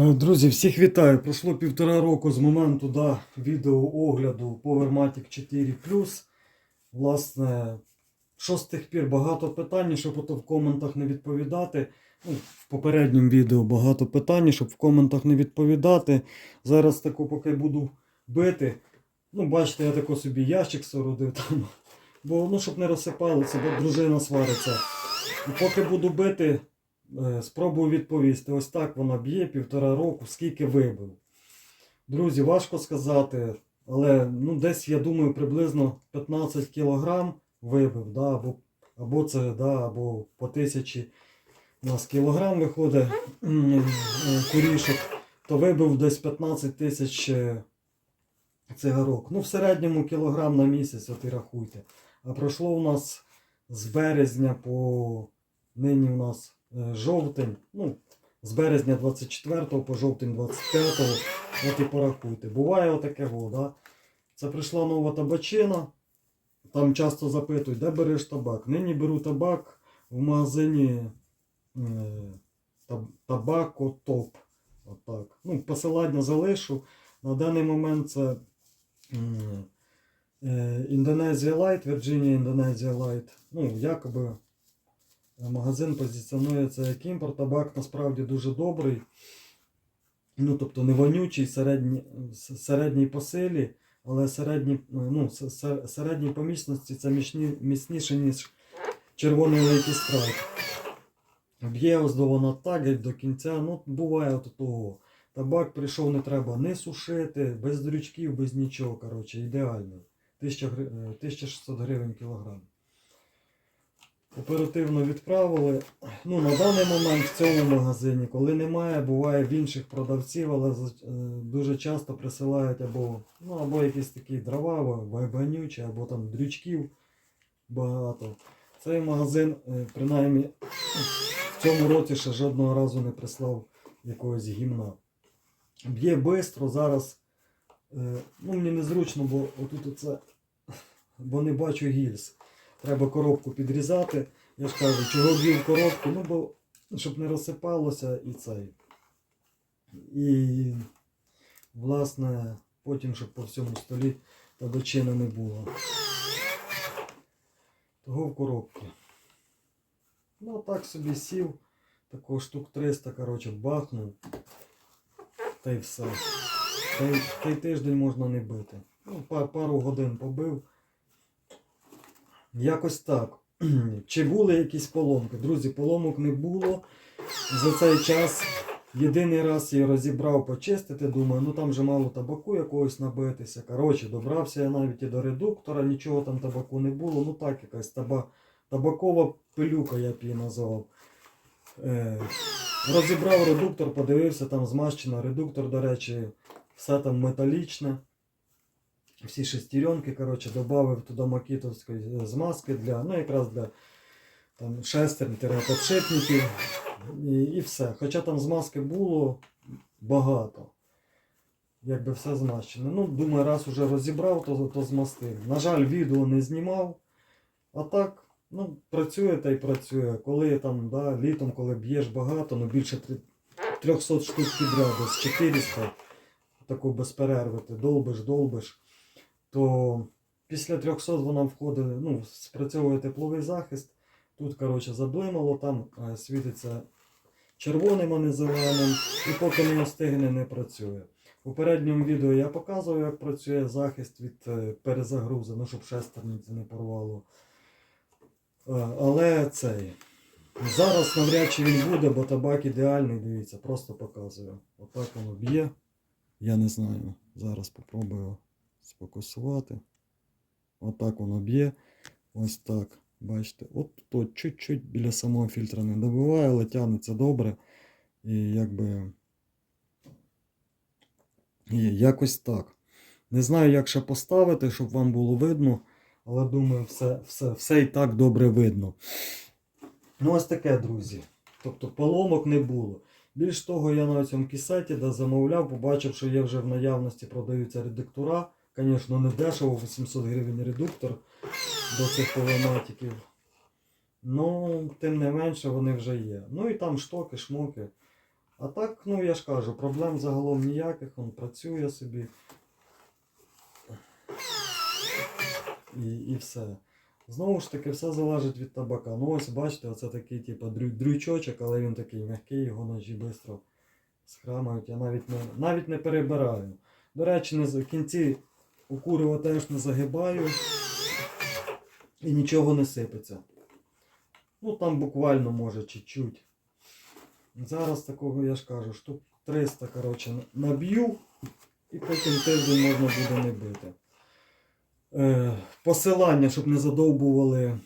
Е, Друзі, всіх вітаю. Пройшло півтора року з моменту да, відеоогляду Powermatic 4 Власне, що з тих пір багато питань, щоб ото в коментах не відповідати. Ну, в попередньому відео багато питань, щоб в коментах не відповідати. Зараз тако, поки буду бити. Ну, бачите, я тако собі ящик соорудив там. Бо ну, щоб не розсипалося, бо дружина свариться. І поки буду бити, Спробую відповісти. Ось так вона б'є півтора року, скільки вибив. Друзі, важко сказати, але ну, десь, я думаю, приблизно 15 кілограм вибив, да, або, або це, да, або по тисячі у нас кілограм виходить е, курішок, то вибив десь 15 тисяч е, цигарок. Ну, в середньому кілограм на місяць, от і рахуйте. А пройшло у нас з березня по нині у нас е, жовтень, ну, з березня 24 по жовтень 25, от і порахуйте. Буває отаке во, да? Це прийшла нова табачина. Там часто запитують, де береш табак. Нині беру табак в магазині е, таб- Табако Топ. Отак. Ну, посилання залишу. На даний момент це е, Індонезія Лайт, Вірджинія Індонезія Лайт. Ну, якоби магазин позиціонується як імпорт. Табак насправді дуже добрий. Ну, тобто не вонючий, середній, середній по силі, але середній, ну, с- се- середній по міцності це міцні, міцніше, ніж червоний лейкий страйк. Б'є ось до вона так, до кінця. Ну, буває от того. Табак прийшов, не треба не сушити, без дрючків, без нічого. Коротше, ідеально. 1000 гри- е, 1600 гривень кілограм. Оперативно відправили. Ну, на даний момент в цьому магазині, коли немає, буває в інших продавців, але е, дуже часто присилають або, ну, або якісь такі дрова, або вонючі, або там дрючків багато. Цей магазин, е, принаймні, в цьому році ще жодного разу не прислав якогось гімна. Б'є швидко, зараз. е, Ну, мені незручно, бо отут оце, бо не бачу гільз. Треба коробку підрізати. Я ж кажу, чого б'ю коробку, ну бо щоб не розсипалося і цей. І, власне, потім, щоб по всьому столі табачина не було. Того в коробці. Ну, так собі сів, такого штук 300, коротше, бахнув. Та й все. Та й, та тиждень можна не бити. Ну, па- пару годин побив. Якось так. Чи були якісь поломки? Друзі, поломок не було. За цей час єдиний раз я розібрав почистити, думаю, ну там вже мало табаку якогось набитися. Коротше, добрався я навіть і до редуктора, нічого там табаку не було. Ну так, якась таба... табакова пилюка, я б її назвав. Е... Розібрав редуктор, подивився, там змащено. Редуктор, до речі, все там металічне всі шестеренки, коротше, додав туди макітовської е, змазки для, ну якраз для там, шестерн подшипників і, і все. Хоча там змазки було багато. Якби все змащене. Ну, думаю, раз уже розібрав, то, то змастив. На жаль, відео не знімав. А так, ну, працює та й працює. Коли там, да, літом, коли б'єш багато, ну більше 300 штук підряд, десь 400, таку без перерви, ти долбиш, долбиш то після 300 вона входить, ну, спрацьовує тепловий захист. Тут, коротше, заблимало, там е, світиться червоним, а не зеленим, і поки не остигне, не працює. У попередньому відео я показував, як працює захист від е, перезагрузи, ну, щоб шестерниці не порвало. Е, Але цей. Зараз навряд чи він буде, бо табак ідеальний, дивіться, просто показую. Отак воно б'є. Я не знаю. Зараз попробую сфокусувати. Отак воно б'є. Ось так. Бачите, от тут чуть-чуть біля самого фільтра не добиває, але тягнеться добре. І якби. І якось так. Не знаю, як ще поставити, щоб вам було видно, але думаю, все, все, все і так добре видно. Ну, ось таке, друзі. Тобто поломок не було. Більш того, я на цьому кісеті, де замовляв, побачив, що є вже в наявності продаються редуктора. Звісно, не дешево, 800 гривень редуктор до цих полематиків. Ну, тим не менше, вони вже є. Ну і там штоки, шмоки. А так, ну я ж кажу, проблем загалом ніяких, він працює собі. І, і все. Знову ж таки, все залежить від табака. Ну ось бачите, оце такий типу дрю, дрючочок, але він такий м'який, його ножі швидко схрамають. Я навіть не, навіть не перебираю. До речі, не, в кінці у курева теж не загибаю і нічого не сипеться. Ну там буквально може чуть-чуть. Зараз такого я ж кажу, штук 300 коротше, наб'ю і потім тиждень можна буде не бити. Е, посилання, щоб не задовбували,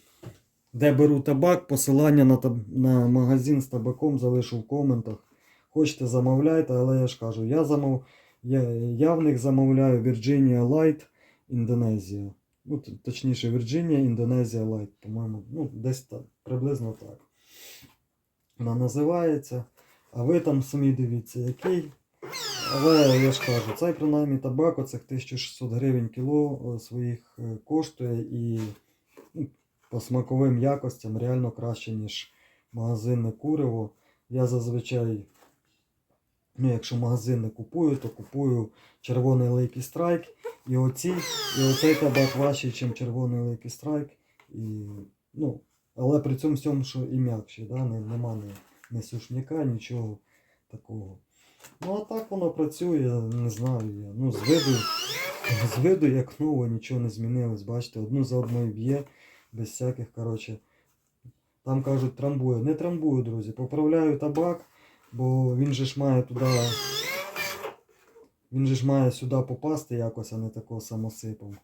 де беру табак, посилання на, таб... на магазин з табаком залишу в коментах. Хочете замовляйте, але я ж кажу, я, замов... я, я в них замовляю Virginia Light Індонезія. Ну, точніше, Virginia Індонезія Light, по-моєму, ну, десь так, приблизно так. Вона називається. А ви там самі дивіться, який. Але я ж кажу, цей принаймні табак, оцих 1600 гривень кіло своїх е, коштує і ну, по смаковим якостям реально краще, ніж магазинне куриво. Я зазвичай, ну якщо магазин не купую, то купую червоний лейкий страйк. І оці, і оцей табак важчий, ніж червоний лейкий страйк. І, ну, але при цьому всьому, що і м'якший, да? не, нема ні, ні сушняка, нічого такого. Ну а так воно працює, не знаю я. Ну, з виду, з виду як ново, нічого не змінилось. Бачите, одну за одною б'є, без всяких, коротше. Там кажуть, трамбує. Не трамбую, друзі. Поправляю табак, бо він же ж має туди. Він же ж має сюди попасти якось, а не такого самосипом.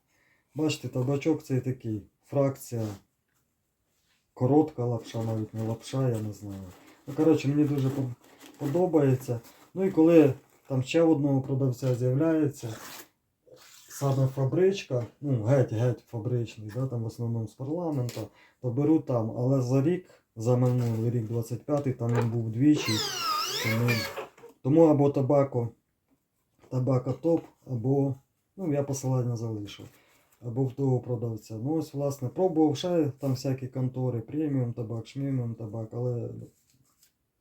Бачите, табачок цей такий. Фракція. Коротка лапша, навіть не лапша, я не знаю. Ну, коротше, мені дуже подобається. Ну і коли там ще одного продавця з'являється саме фабричка, ну геть-геть фабричний, да, там в основному з парламенту, то беру там. Але за рік, за минулий рік 25-й, там він був двічі. Тому, тому або табако, табака топ, або, ну я посилання залишив. Або в того продавця. Ну ось, власне, пробував ще там всякі контори, преміум табак, шміміум табак, але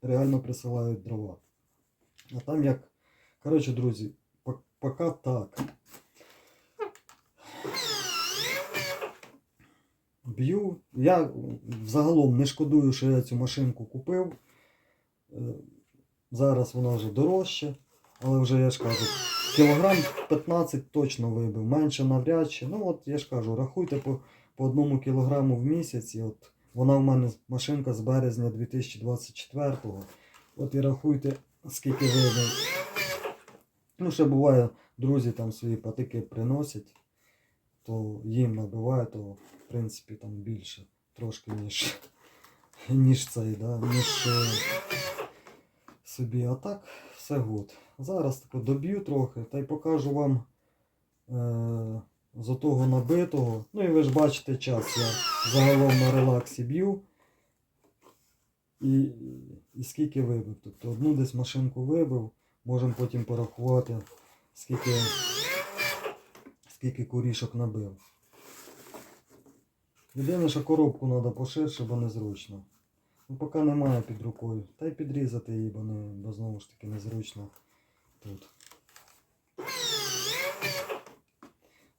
реально присилають дрова. А там як. Коротше, друзі, поки так. Б'ю. Я взагалом не шкодую, що я цю машинку купив. Зараз вона вже дорожча, але вже я ж кажу, кілограм 15 точно вибив, менше навряд чи. Ну от я ж кажу, рахуйте по, по одному кілограму в місяць. От вона в мене машинка з березня 2024-го. От і рахуйте, скільки вибив. Ну, ще буває, друзі там свої патики приносять, то їм набиває, то в принципі там більше трошки, ніж, ніж цей, да, ніж е, собі. А так, все гуд. Зараз тако доб'ю трохи та й покажу вам е, з отого набитого. Ну і ви ж бачите час, я загалом на релаксі б'ю. І, і скільки вибив. Тобто одну десь машинку вибив, можемо потім порахувати, скільки, скільки курішок набив. Єдине, що коробку треба поширше, бо незручно. Ну, поки немає під рукою. Та й підрізати її, бо, не, бо знову ж таки незручно тут.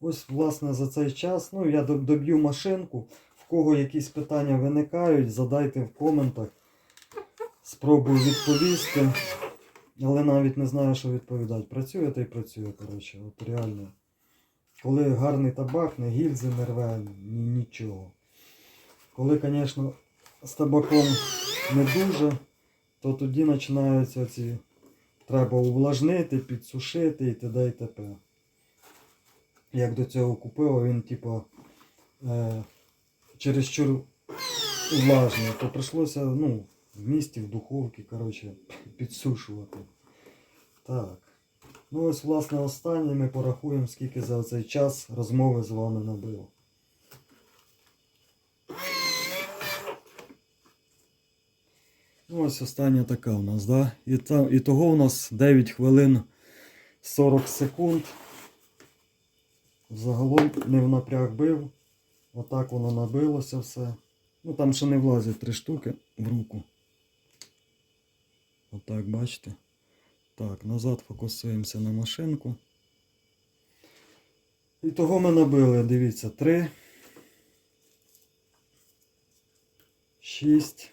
Ось, власне, за цей час. Ну, я доб'ю машинку. В кого якісь питання виникають, задайте в коментах. Спробую відповісти. Але навіть не знаю, що відповідати. Працює та й працює, коротше. От реально. Коли гарний табак, не гільзи не рве, ні, нічого. Коли, звісно, з табаком не дуже, то тоді починаються ці. Треба увлажнити, підсушити і т.д. і т.п. Як до цього купив, він, типу, е, чересчур влажний, то прийшлося, ну, в місті, в духовці, коротше, підсушувати. Так. Ну ось, власне, останнє ми порахуємо, скільки за цей час розмови з вами набило. Ну, ось остання така у нас, да? І, та, і того у нас 9 хвилин 40 секунд. Загалом не в напряг бив. Отак воно набилося все. Ну там ще не влазять три штуки в руку. Отак, бачите. Так, назад фокусуємося на машинку. І того ми набили, дивіться, 3, 6,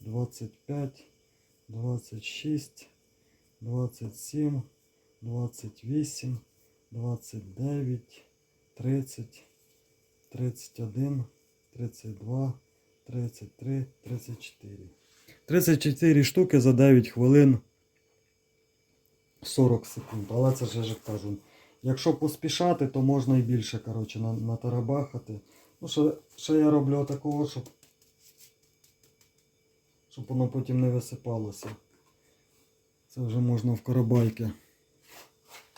25, 26, 27, 28, 29, 30, 31, 32, 33, 34. 34 штуки за 9 хвилин 40 секунд. Але це ж я кажу. Якщо поспішати, то можна і більше коротше, натарабахати. Ну, що, що я роблю такого, щоб, щоб воно потім не висипалося. Це вже можна в карабайки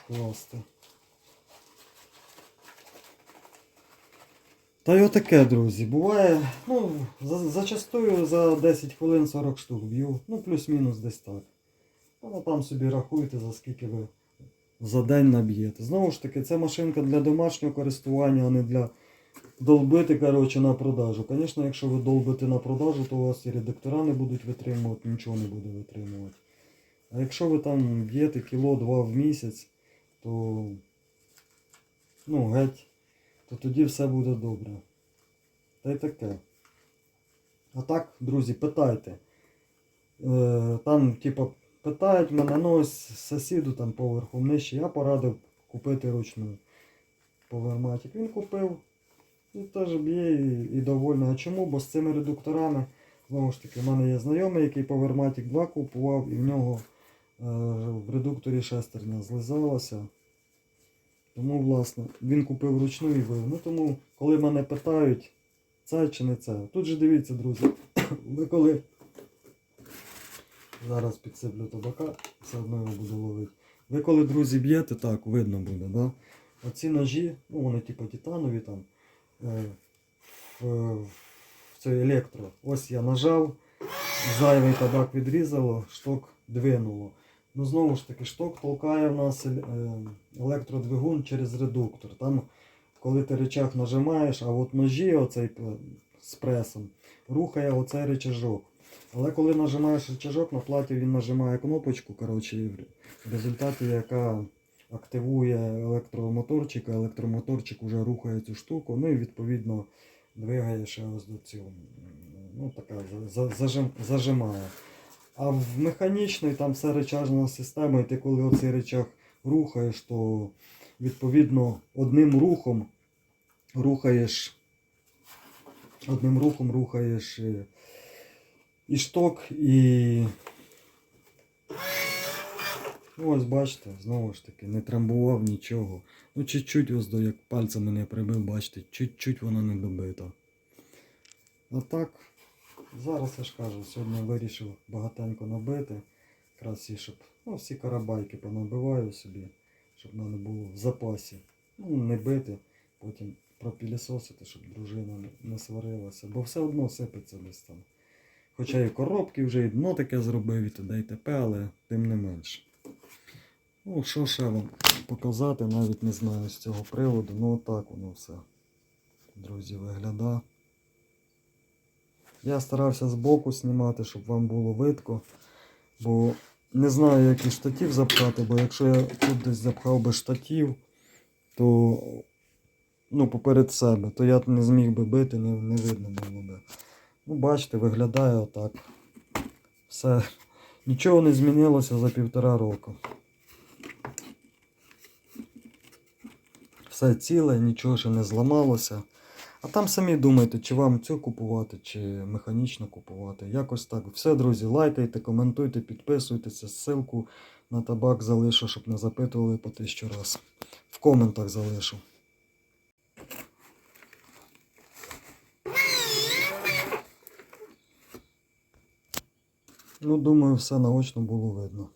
класти. Та й отаке, друзі. Буває, ну, за, зачастую за 10 хвилин 40 штук б'ю. Ну, плюс-мінус десь так. Ну, там собі рахуйте, за скільки ви за день наб'єте. Знову ж таки, це машинка для домашнього користування, а не для долбити коротше, на продажу. Звісно, якщо ви долбите на продажу, то у вас і редактора не будуть витримувати, нічого не буде витримувати. А якщо ви там б'єте кіло-два в місяць, то ну, геть, то тоді все буде добре. Та й таке. А так, друзі, питайте. Е, там, типу, питають мене, ну ось сусіду там поверхом нижче, я порадив купити ручну поверматик. Він купив і теж б'є і, і. А чому? Бо з цими редукторами, знову ж таки, в мене є знайомий, який поверматик 2 купував, і в нього е, в редукторі шестерня злизалася. Тому, власне, він купив ручну і вив. Ну тому, коли мене питають, це чи не це. Тут же дивіться, друзі, ви коли зараз підсиплю табака, все одно його буду ловити. Ви коли, друзі, б'єте, так, видно буде, да? Оці ножі, ну вони типу титанові там, в, в цей електро. Ось я нажав, зайвий табак відрізало, шток двинуло. Ну знову ж таки, шток толкає в нас е, електродвигун через редуктор. Там, коли ти речах нажимаєш, а от ножі оцей е, з пресом рухає оцей речажок. Але коли нажимаєш рычажок, на платі він нажимає кнопочку, коротше, в результаті яка активує електромоторчик, а електромоторчик вже рухає цю штуку, ну і відповідно двигає ще ось до цього. Ну, така зажим, зажимає. А в механічної там все речажна система, і ти коли оцей речах рухаєш, то відповідно одним рухом рухаєш. Одним рухом рухаєш е, і шток, і. Ось бачите, знову ж таки, не трамбував нічого. Ну, чуть-чуть ось до як пальцем мене прибив, бачите, чуть-чуть воно не добито. А так, зараз я ж кажу, сьогодні вирішив багатенько набити. Якраз щоб ну, всі карабайки понабиваю собі, щоб в мене було в запасі. Ну, не бити, потім пропілісосити, щоб дружина не- сварилася, бо все одно сипеться десь там. Хоча і коробки вже, і дно таке зробив, і т.д. і т.п., але тим не менше. Ну, що ще вам показати, навіть не знаю з цього приводу. Ну отак воно все, друзі, виглядає. Я старався збоку знімати, щоб вам було видко. Бо не знаю, який штатів запхати, бо якщо я тут десь запхав би штатів, то ну, поперед себе, то я не зміг би бити, не, не видно було би. Ну, бачите, виглядає отак. Все. Нічого не змінилося за півтора року. Все ціле, нічого ще не зламалося. А там самі думайте, чи вам цю купувати, чи механічно купувати. Якось так. Все, друзі, лайкайте, коментуйте, підписуйтеся. Ссылку на табак залишу, щоб не запитували по тисячу раз. В коментах залишу. Ну, думаю, все наочно було видно.